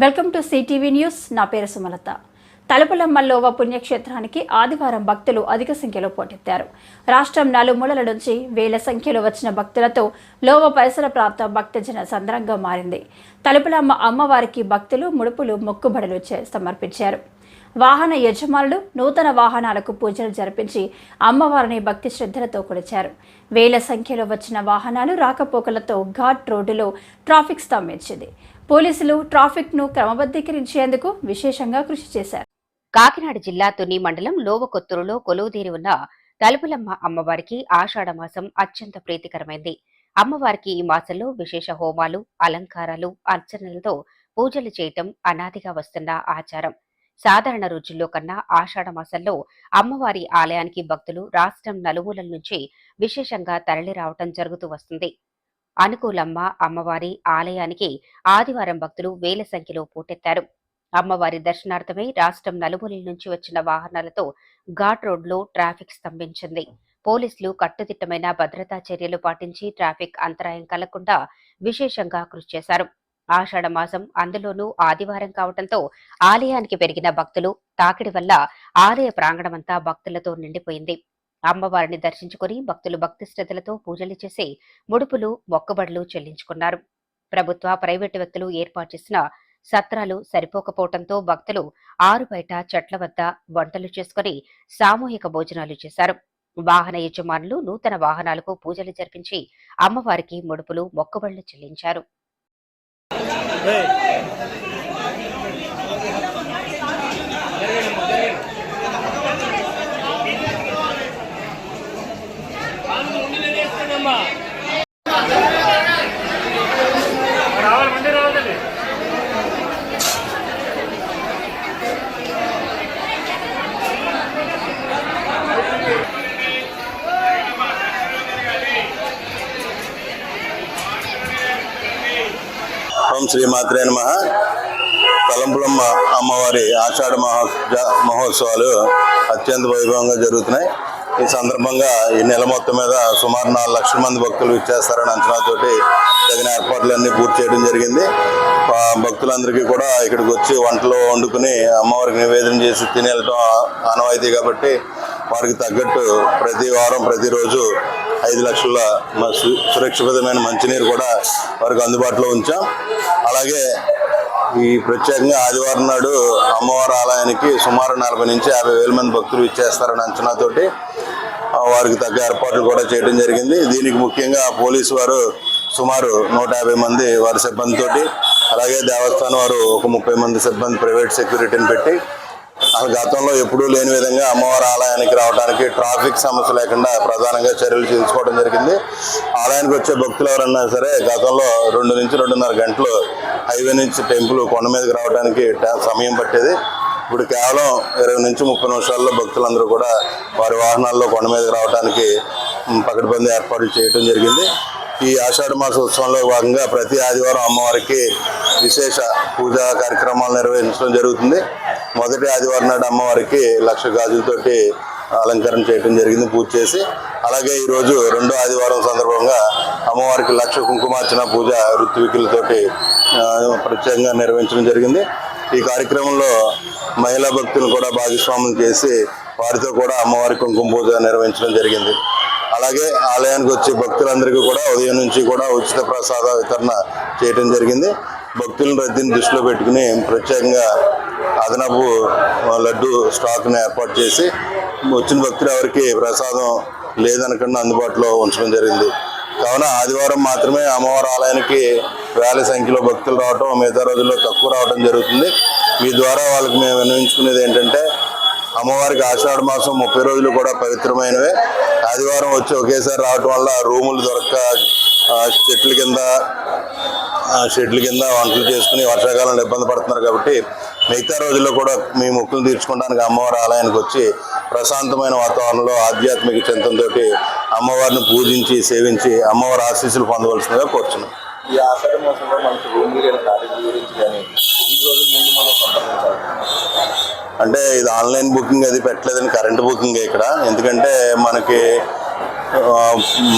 Welcome to CTV news. నా పేరు సుమలత. తలుపులమ్మ లోవ పుణ్యక్షేత్రానికి ఆదివారం భక్తులు అధిక సంఖ్యలో పోటెత్తారు. రాష్ట్రం నలుమూలల నుంచి వేల సంఖ్యలో వచ్చిన భక్తులతో లోవ పరిసర ప్రాంత భక్తజన సంద్రంగా మారింది. తలుపులమ్మ అమ్మవారికి భక్తులు ముడుపులు మొక్కుబడులు చే- సమర్పించారు. వాహన యజమానులు నూతన వాహనాలకు పూజలు జరిపించి అమ్మవారిని భక్తి శ్రద్ధలతో కొలిచారు. వేల సంఖ్యలో వచ్చిన వాహనాలు రాకపోకలతో ఘాట్ రోడ్డులో ట్రాఫిక్ స్తంభించింది. పోలీసులు ట్రాఫిక్ను క్రమబద్ధీకరించేందుకు విశేషంగా కృషి చేశారు. కాకినాడ జిల్లా తుని మండలం లోవకొత్తూరులో కొలువుదీరి ఉన్న తలుపులమ్మ అమ్మవారికి ఆషాఢ మాసం అత్యంత ప్రీతికరమైంది. అమ్మవారికి ఈ మాసంలో విశేష హోమాలు అలంకారాలు అర్చనలతో పూజలు చేయటం అనాదిగా వస్తున్న ఆచారం. సాధారణ రోజుల్లో కన్నా ఆషాఢ మాసంలో అమ్మవారి ఆలయానికి భక్తులు రాష్ట్రం నలుమూలల నుంచి విశేషంగా తరలి రావటం జరుగుతూ వస్తుంది. అనుకూలమ్మ అమ్మవారి ఆలయానికి ఆదివారం భక్తులు వేల సంఖ్యలో పోటెత్తారు. అమ్మవారి దర్శనార్థమై రాష్ట్రం నలుమూలల నుంచి వచ్చిన వాహనాలతో ఘాట్ రోడ్లో ట్రాఫిక్ స్తంభించింది. పోలీసులు కట్టుదిట్టమైన భద్రతా చర్యలు పాటించి ట్రాఫిక్ అంతరాయం కలగకుండా విశేషంగా కృషి చేశారు. ఆషాఢ మాసం అందులోనూ ఆదివారం కావడంతో ఆలయానికి పెరిగిన భక్తులు తాకిడి వల్ల ఆలయ ప్రాంగణమంతా భక్తులతో నిండిపోయింది. అమ్మవారిని దర్శించుకుని భక్తులు భక్తి శ్రద్ధలతో పూజలు చేసి ముడుపులు మొక్కబడులు చెల్లించుకున్నారు. ప్రభుత్వ ప్రైవేటు వ్యక్తులు ఏర్పాటు చేసిన సత్రాలు సరిపోకపోవడంతో భక్తులు ఆరు బయట చెట్ల వద్ద వంటలు చేసుకుని సామూహిక భోజనాలు చేశారు. వాహన యజమానులు నూతన వాహనాలకు పూజలు జరిపించి అమ్మవారికి ముడుపులు మొక్కుబళ్ళు చెల్లించారు రావాలి మండి రావాలి ఓం శ్రీమాత్రే నమ. తలంపులమ్మ అమ్మవారి ఆషాఢ మహో మహోత్సవాలు అత్యంత వైభవంగా జరుగుతున్నాయి. ఈ సందర్భంగా ఈ నెల మొత్తం మీద సుమారు నాలుగు లక్షల మంది భక్తులు ఇచ్చేస్తారని అంచనాతోటి తగిన ఏర్పాట్లన్నీ పూర్తి చేయడం జరిగింది. భక్తులందరికీ కూడా ఇక్కడికి వచ్చి వంటలు వండుకుని అమ్మవారికి నివేదన చేసి తినేయటం ఆనవాయితీ కాబట్టి వారికి తగ్గట్టు ప్రతి వారం ప్రతిరోజు ఐదు లక్షల సు- సురక్షితమైన మంచినీరు కూడా వారికి అందుబాటులో ఉంచాం. అలాగే ఈ ప్రత్యేకంగా ఆదివారం నాడు అమ్మవారి ఆలయానికి సుమారు నలభై నుంచి యాభై వేల మంది భక్తులు ఇచ్చేస్తారని అంచనాతోటి వారికి తగ్గ ఏర్పాట్లు కూడా చేయడం జరిగింది. దీనికి ముఖ్యంగా పోలీసు వారు సుమారు నూట యాభై మంది వారి సిబ్బందితోటి అలాగే దేవస్థానం వారు ఒక ముప్పై మంది సిబ్బంది ప్రైవేట్ సెక్యూరిటీని పెట్టి అసలు గతంలో ఎప్పుడూ లేని విధంగా అమ్మవారి ఆలయానికి రావడానికి ట్రాఫిక్ సమస్య లేకుండా ప్రధానంగా చర్యలు తీసుకోవడం జరిగింది. ఆలయానికి వచ్చే భక్తులు ఎవరన్నా సరే గతంలో రెండు నుంచి రెండున్నర గంటలు హైవే నుంచి టెంపుల్ కొండ మీదకి రావడానికి సమయం పట్టేది. ఇప్పుడు కేవలం ఇరవై నుంచి ముప్పై నిమిషాల్లో భక్తులందరూ కూడా వారి వాహనాల్లో కొండ మీదకి రావడానికి మ్, పకడ్బందీ ఏర్పాట్లు చేయడం జరిగింది. ఈ ఆషాఢ మాస ఉత్సవంలో భాగంగా ప్రతి ఆదివారం అమ్మవారికి విశేష పూజా కార్యక్రమాలు నిర్వహించడం జరుగుతుంది. మొదటి ఆదివారం నాడు అమ్మవారికి లక్ష గాజులతోటి అలంకరణ చేయడం జరిగింది పూజ చేసి. అలాగే ఈరోజు రెండో ఆదివారం సందర్భంగా అమ్మవారికి లక్ష కుంకుమార్చన పూజ ఋత్వికులతోటి ప్రత్యేకంగా నిర్వహించడం జరిగింది. ఈ కార్యక్రమంలో మహిళా భక్తులను కూడా భాగస్వామ్యం చేసి వారితో కూడా అమ్మవారి కుంకుమ పూజ నిర్వహించడం జరిగింది. అలాగే ఆలయానికి వచ్చే భక్తులందరికీ కూడా ఉదయం నుంచి కూడా ఉచిత ప్రసాద వితరణ చేయడం జరిగింది. భక్తులను రద్దీని దృష్టిలో పెట్టుకుని ప్రత్యేకంగా అదనపు లడ్డు స్టాక్ని ఏర్పాటు చేసి వచ్చిన భక్తులు ఎవరికి ప్రసాదం లేదనకుండా అందుబాటులో ఉంచడం జరిగింది. కావున ఆదివారం మాత్రమే అమ్మవారి ఆలయానికి వేల సంఖ్యలో భక్తులు రావటం మిగతా రోజుల్లో తక్కువ రావడం జరుగుతుంది. మీ ద్వారా వాళ్ళకి మేము విన్నవించుకునేది ఏంటంటే అమ్మవారికి ఆషాఢ మాసం ముప్పై రోజులు కూడా పవిత్రమైనవే. ఆదివారం వచ్చి ఒకేసారి రావటం వల్ల రూములు దొరక్క చెట్ల కింద షెడ్ల కింద వంటలు చేసుకుని వర్షాకాలంలో ఇబ్బంది పడుతున్నారు కాబట్టి మిగతా రోజుల్లో కూడా మీ మొక్కులు తీర్చుకోవడానికి అమ్మవారి ఆలయానికి వచ్చి ప్రశాంతమైన వాతావరణంలో ఆధ్యాత్మిక చింతనతో అమ్మవారిని పూజించి సేవించి అమ్మవారి ఆశీస్సులు పొందవలసిందిగా కోరుచున్నాం. ఈ ఆషాఢ మాసంలో మనకి రూమ్ కానీ కాలేజీ గురించి కానీ ఈ రోజు ముందు మనం సంప్రదించాలి. అంటే ఇది ఆన్లైన్ బుకింగ్ అది పెట్టలేదని కరెంట్ బుకింగ్ ఇక్కడ. ఎందుకంటే మనకి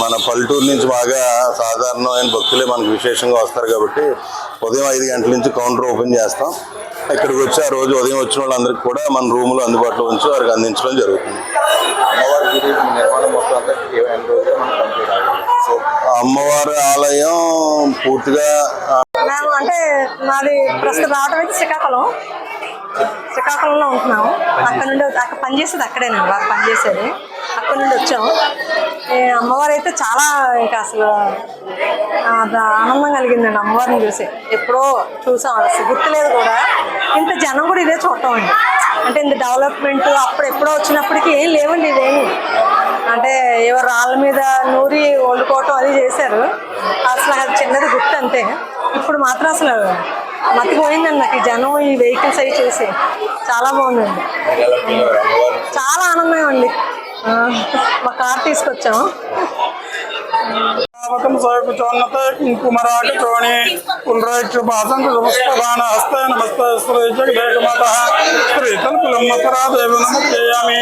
మన పల్లెటూరు నుంచి బాగా సాధారణమైన భక్తులే మనకు విశేషంగా వస్తారు కాబట్టి ఉదయం ఐదు గంటల నుంచి కౌంటర్ ఓపెన్ చేస్తాం. ఇక్కడికి వచ్చి ఆ రోజు ఉదయం వచ్చిన వాళ్ళందరికీ కూడా మన రూములో అందుబాటులో ఉంచి వారికి అందించడం జరుగుతుంది. అమ్మవారి ఆలయం పూర్తిగా మేము అంటే మాది ప్రస్తుతం రావడం అయితే శ్రీకాకుళం. శ్రీకాకుళంలో ఉంటున్నాము. అక్కడ నుండి అక్కడ పనిచేసేది అక్కడేనండి బాగా పనిచేసేది. అక్కడ నుండి వచ్చాము. ఈ అమ్మవారు అయితే చాలా ఇంకా అసలు ఆనందం కలిగిందండి అమ్మవారిని చూసి. ఎప్పుడో చూసాం అసలు గుర్తులేదు కూడా. ఇంత జనం కూడా ఇదే చూడటం అండి. అంటే ఇంత డెవలప్మెంట్ అప్పుడు ఎప్పుడో వచ్చినప్పటికీ ఏం లేవండి ఇవేమి. అంటే ఎవరు రాళ్ళ మీద నూరి వండుకోవటం అది చేశారు. అసలు అది చిన్నది గుర్తు అంతే. ఇప్పుడు మాత్రం అసలు మతిపోయిందండి నాకు ఈ జనం ఈ వెహికల్స్ అవి చూసి. చాలా బాగుందండి. చాలా ఆనందం అండి. మా కార్ తీసుకొచ్చాము పావకం సోకుచోన్నత కుంకుమరాక చోణి పునరేక్షుపాసం సమస్తదాన హస్త నమస్త శ్రీ జగదేకమాత శ్రీ తలుపులమ్మ మసరాదేవి నమస్కామి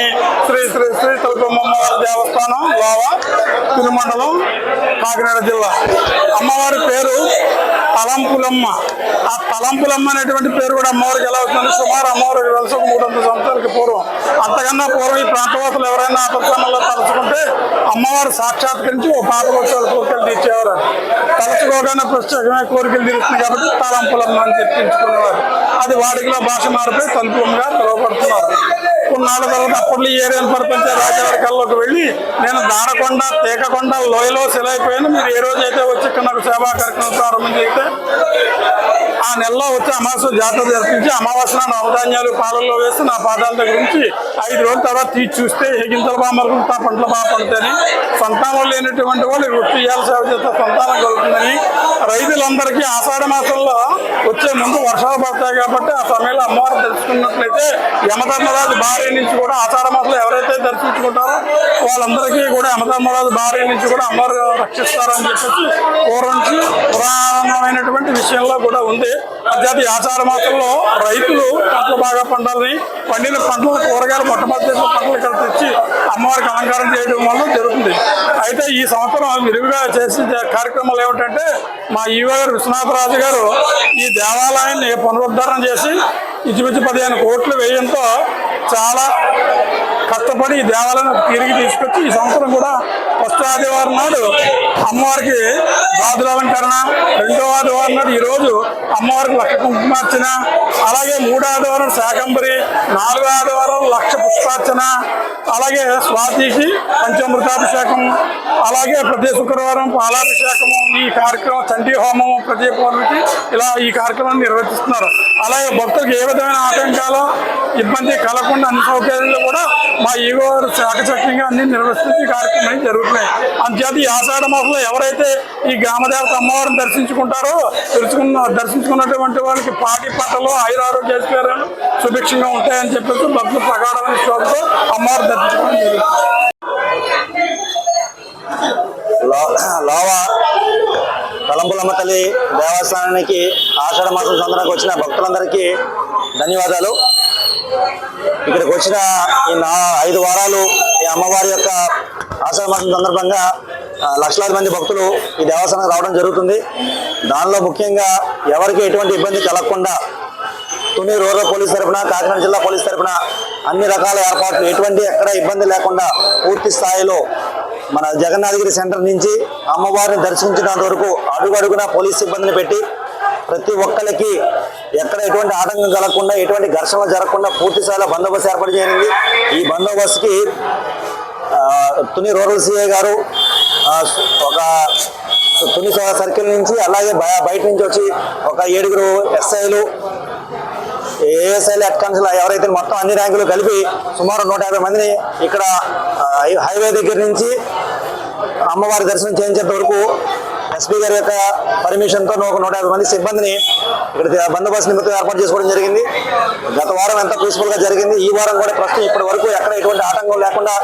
శ్రీ శ్రీ శ్రీ తలుపమ్మవారి దేవస్థానం లోవ తిరుమండలం కాకినాడ జిల్లా। అమ్మవారి పేరు తలంపులమ్మ। ఆ తలంపులమ్మ అనేటువంటి పేరు కూడా అమ్మవారికి ఎలా వస్తుంది సుమారు అమ్మవారికి వెలసి ఒక మూడు వందల సంవత్సరాలకి పూర్వం। అంతకన్నా పూర్వం ఈ ప్రాంతవాసులు ఎవరైనా ఆపత్సమంలో తలుచుకుంటే అమ్మవారు సాక్షాత్కరించి ఓ పాత వచ్చారు కోరికలు తీర్చేవారు తలుచుకోగానే ప్రత్యేకమైన కోరికలు తీరుస్తుంది కాబట్టి తాళంపులమ్మ అని చెప్పించుకునేవారు. అది వాడికిలో భాష మారిపోయి తలుపులమ్మగా పిలువబడుతున్నారు కొన్నాళ్ళ తర్వాత అప్పట్లో ఈ ఏరియాను పరిపించే రాజవారి వెళ్ళి నేను దారకొండ తేకకొండ లోయలో సెలైపోయాను మీరు ఏ రోజైతే వచ్చి ఇక్కడ నాకు సేవా కార్యక్రమం ప్రారంభం చేస్తే ఆ నెలలో వచ్చి అమావాస్య జాతర జరిపించి అమావాస్య నవధాన్యాలు పాలల్లో వేసి నా పాదాల దగ్గర నుంచి ఐదు రోజుల తర్వాత తీసి చూస్తే హెగింతల బాగా పంటల పంటలు బాగా పడతాయని సంతానం లేనటువంటి వాళ్ళు వృత్తి ఇయ్యాల సేవ చేస్తే సంతానం కలుగుతుందని రైతులందరికీ ఆషాఢ మాసంలో వచ్చే ముందు వర్షాలు పడతాయి కాబట్టి ఆ సమయంలో అమ్మవారు దర్శించుకున్నట్లయితే యమధర్మరాజు భార్య నుంచి కూడా ఆషాఢ మాసంలో ఎవరైతే దర్శించుకుంటారో వాళ్ళందరికీ కూడా యమధర్మరాజు భార్య నుంచి కూడా అమ్మవారు రక్షిస్తారని చెప్పేసి పూర్వం పురాణమైనటువంటి విషయంలో కూడా ఉంది. అంతేత ఈ ఆచార మాసంలో రైతులు పంటలు బాగా పండాలని పండిన పంటలు కూరగాయలు మొట్టమొదటి పంటలు ఇక్కడ తెచ్చి అమ్మవారికి అలంకారం చేయడం వల్ల జరుగుతుంది. అయితే ఈ సంవత్సరం విరివిగా చేసే కార్యక్రమాలు ఏమిటంటే మా ఈవో గారు విశ్వనాథరాజు గారు ఈ దేవాలయాన్ని పునరుద్ధరణ చేసి ఇంచుమించు పదిహేను కోట్లు వేయంతో చాలా కష్టపడి ఈ దేవాలయం తిరిగి తీసుకొచ్చి ఈ సంవత్సరం కూడా ఫస్ట్ ఆదివారం నాడు అమ్మవారికి బాదులాలంకరణ రెండో ఆదివారం నాడు ఈరోజు అమ్మవారికి లక్ష కుంకుమార్చన అలాగే మూడో ఆదివారం శాకంబరి నాలుగో ఆదివారం లక్ష పుష్పార్చన అలాగే స్వాతికి పంచామృతాభిషేకం అలాగే ప్రతి శుక్రవారం పాలాభిషేకము ఈ కార్యక్రమం చండీ హోమము ప్రతి పౌర్ణమికి ఇలా ఈ కార్యక్రమాన్ని నిర్వహిస్తున్నారు. అలాగే భక్తులకు ఏ విధమైన ఆటంకాలు ఇబ్బంది కలగకుండా అన్ని సౌకర్యాలు కూడా మా ఈగో వారు చాకచక్యంగా అన్ని నిర్వహిస్తుంది ఈ కార్యక్రమాలు జరుగుతున్నాయి. అంతేత ఈ ఆషాఢ మాసంలో ఎవరైతే ఈ గ్రామదేవత అమ్మవారిని దర్శించుకుంటారో తెలుసుకున్న దర్శించుకున్నటువంటి వాళ్ళకి పాటి పట్టలు ఆయురారోగ్యాలు సుభిక్షంగా ఉంటాయని చెప్పేసి భక్తులు ప్రగాఢమైన శోభతో అమ్మవారు దర్శించుకోవడం జరుగుతుంది లో- లోవ తలంపులమ్మ తల్లి దేవస్థానానికి ఆషాఢ మాసం సందర్భంగా వచ్చిన భక్తులందరికీ ధన్యవాదాలు. ఇక్కడికి వచ్చిన ఈ నా ఐదు వారాలు ఈ అమ్మవారి యొక్క ఆషాఢ మాసం సందర్భంగా లక్షలాది మంది భక్తులు ఈ దేవస్థానం రావడం జరుగుతుంది. దానిలో ముఖ్యంగా ఎవరికి ఎటువంటి ఇబ్బంది కలగకుండా తుని రూరల్ పోలీస్ తరఫున కాకినాడ జిల్లా పోలీస్ తరఫున అన్ని రకాల ఏర్పాట్లు ఎటువంటి ఎక్కడ ఇబ్బంది లేకుండా పూర్తి స్థాయిలో మన జగన్నాథగిరి సెంటర్ నుంచి అమ్మవారిని దర్శించినంత వరకు అడుగు అడుగున పోలీస్ సిబ్బందిని పెట్టి ప్రతి ఒక్కరికి ఎక్కడ ఎటువంటి ఆటంకం కలగకుండా ఎటువంటి ఘర్షణ జరగకుండా పూర్తి స్థాయిలో బందోబస్తు ఏర్పాటు చేయనుంది ఈ బందోబస్తుకి తుని రూరల్ సిఐ గారు ఒక తుని సర్కిల్ నుంచి అలాగే బయట నుంచి వచ్చి ఒక ఏడుగురు ఎస్ఐలు ఏఎస్ఐలు హెడ్ కానిస్టేబుల్ ఎవరైతే మొత్తం అన్ని ర్యాంకులు కలిపి సుమారు నూట యాభై మందిని ఇక్కడ హైవే దగ్గర నుంచి అమ్మవారి దర్శనం చేయించేంత వరకు ఎస్పీ గారి యొక్క పర్మిషన్తో ఒక నూట యాభై మంది సిబ్బందిని ఇక్కడ బందోబస్తు నిమిత్తం ఏర్పాటు చేసుకోవడం జరిగింది. గత వారం ఎంత పీస్ఫుల్గా జరిగింది ఈ వారం కూడా ప్రస్తుతం ఇప్పటి వరకు ఎక్కడ ఎటువంటి ఆటంకం లేకుండా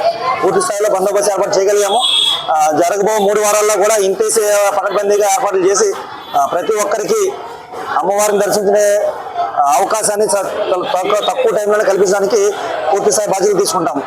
పూర్తి స్థాయిలో బందోబస్తు ఏర్పాటు చేయగలిగాము. జరగబో మూడు వారాల్లో కూడా ఇంతేసే పకడ్బందీగా ఏర్పాట్లు చేసి ప్రతి ఒక్కరికి అమ్మవారిని దర్శించే అవకాశాన్ని తక్కువ తక్కువ టైంలో కల్పించడానికి పూర్తి స్థాయి బాధ్యత తీసుకుంటాం